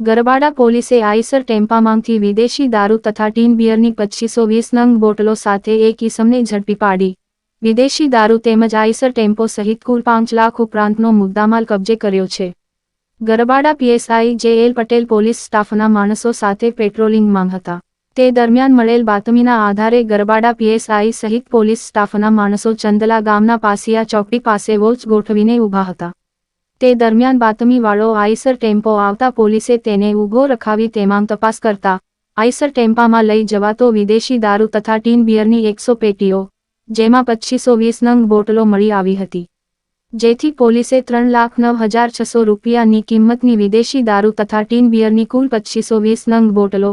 ગરબાડા પોલીસે આઈસર ટેમ્પામાંથી વિદેશી દારૂ તથા ટીન બિયરની પચીસો વીસ નંગ બોટલો સાથે એક ઈસમને ઝડપી પાડી. વિદેશી દારૂ તેમજ આઈસર ટેમ્પો સહિત કુલ પાંચ લાખ ઉપરાંતનો મુદ્દામાલ કબજે કર્યો છે. Garbada PSI J L Patel police સ્ટાફના માણસો સાથે પેટ્રોલિંગમાં હતા. તે દરમિયાન મળેલ બાતમીના આધારે ગરબાડા પીએસઆઈ સહિત પોલીસ સ્ટાફના માણસો ચંદલા ગામના પાસિયા ચોકડી પાસે વોચ ગોઠવીને ઊભા હતા. તે દરમિયાન બાતમીવાળો આઈસર ટેમ્પો આવતા પોલીસે તેને ઊભો રખાવી તેમાં તપાસ કરતા આઈસર ટેમ્પામાં લઈ જવાતો વિદેશી દારૂ તથા ટીન બિયરની એકસો પેટીઓ, જેમાં પચીસો વીસ નંગ બોટલો મળી આવી હતી. જેથી પોલીસે ત્રણ લાખ નવ હજાર છસો રૂપિયાની કિંમતની વિદેશી દારૂ તથા ટીન બિયરની કુલ પચીસો વીસ નંગ બોટલો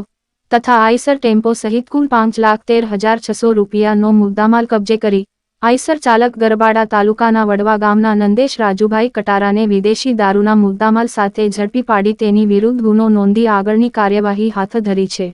તથા આઈસર ટેમ્પો સહિત કુલ પાંચ લાખ તેર હજાર છસો રૂપિયાનો મુદ્દામાલ કબજે કરી આઈસર ચાલક ગરબાડા તાલુકાના વડવા ગામના નંદેશ રાજુભાઈ કટારાને વિદેશી દારૂના મુદ્દામાલ સાથે ઝડપી પાડી તેની વિરુદ્ધ ગુનો નોંધી આગળની કાર્યવાહી હાથ ધરી છે.